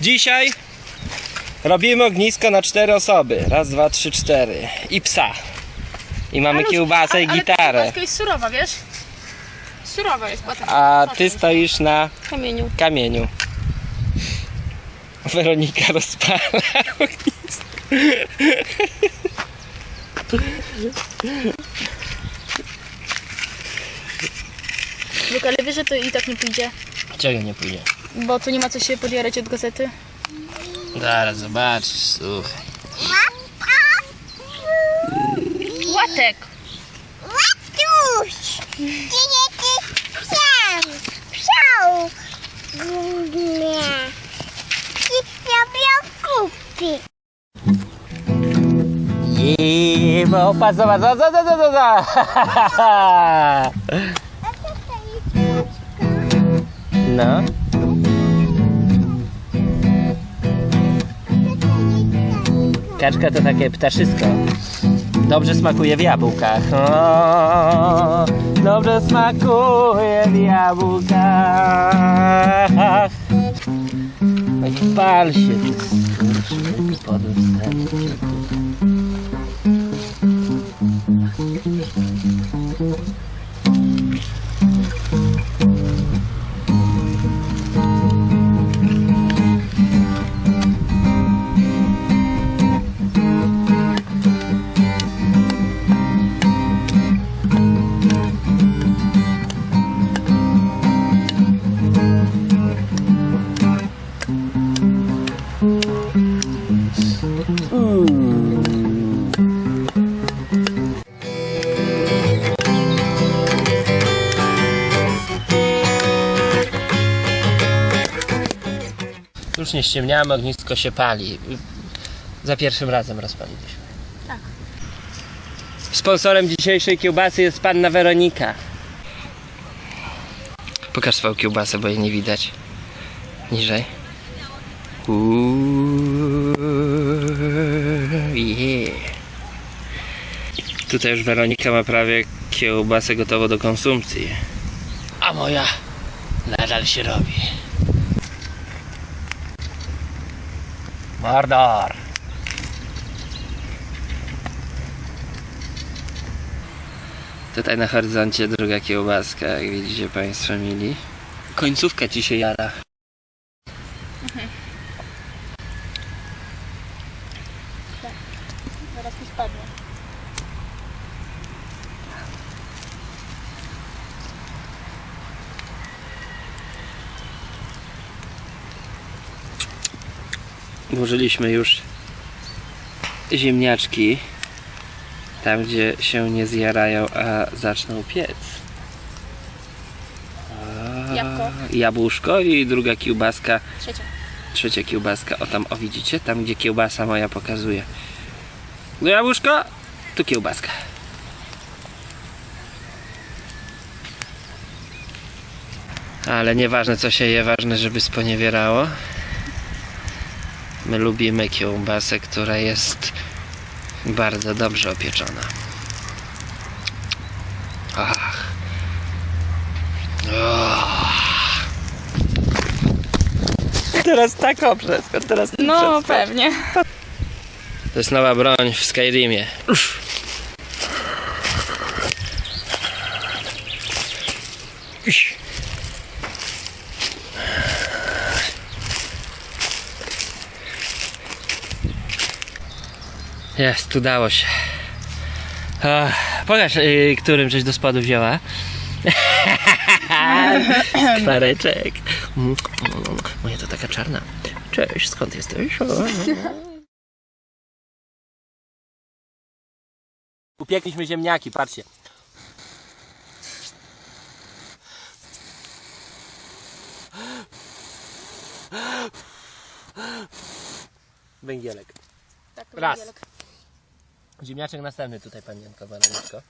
Dzisiaj robimy ognisko na cztery osoby. Raz, dwa, trzy, cztery. I psa. I mamy kiełbasę i Ale ta gitarę. kiełbaska jest surowa, wiesz? Surowa jest potem. A ty stoisz na kamieniu. kamieniu. Weronika rozpala ognisko. Luka, ale wiesz, że to i tak nie pójdzie? Czego nie pójdzie? Bo tu nie ma co się podjarać od gazety. Zaraz zobaczysz, słuchaj. Łatek! Łatuś! Ty jesteś psem! Psiał! Nie. Ty robią kupy. Bo patrz, zobacz, zobacz, zobacz, zobacz, zobacz. No. Kaczka to takie ptaszysko. Dobrze smakuje w jabłkach. O, dobrze smakuje w jabłkach. Pal się, ty Już nie ściemniamy, ognisko się pali. Za pierwszym razem rozpaliliśmy. Tak. Sponsorem dzisiejszej kiełbasy jest panna Weronika. Pokaż swoją kiełbasę, bo jej nie widać. Niżej. Uuu, yeah. Tutaj już Weronika ma prawie kiełbasę gotową do konsumpcji. A moja nadal się robi. Mordor! Tutaj na horyzoncie druga kiełbaska, jak widzicie Państwo mili. Końcówka ci się jara. Włożyliśmy już ziemniaczki tam, gdzie się nie zjarają, a zaczną piec. A, Jabłko. Jabłuszko i druga kiełbaska, Trzecia. trzecia kiełbaska. O tam, o widzicie? Tam, gdzie kiełbasa moja pokazuje. No jabłuszko, tu kiełbaska. Ale nieważne co się je, ważne żeby sponiewierało. My lubimy kiełbasę, która jest bardzo dobrze opieczona. Ach. Teraz tak wszystko, teraz ty No, pewnie. To jest nowa broń w Skyrimie. Iś. Jest, udało się. Pokaż, y, którym żeś do spodu wzięła. Kwareczek. Mm, Moja to taka czarna. Cześć, skąd jesteś? O. Upiekliśmy ziemniaki, patrzcie. Węgielek. Tak, Raz. węgielek. Ziemniaczek następny tutaj, panienko Weroniko.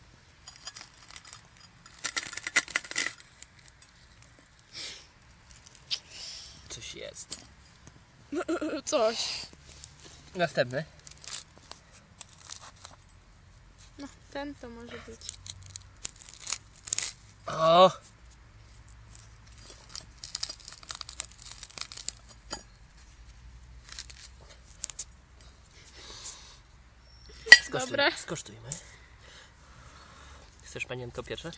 Coś jest. Coś. Następny. No, ten to może być. O! Skosztuj, Dobre. Skosztujmy. Chcesz panienko pierwsze?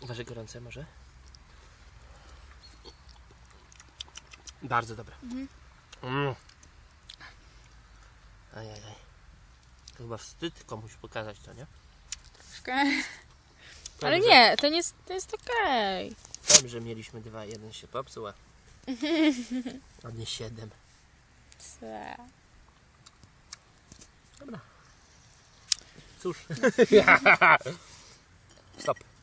Uważaj gorące może. Bardzo dobre. Mhm. Mm. Ajajaj. To chyba wstyd komuś pokazać to, nie? Ale Dobrze. nie, to nie jest, to jest okej. Dobrze, mieliśmy dwa, jeden się popsuł, a a nie siedem. Dobra. Toes.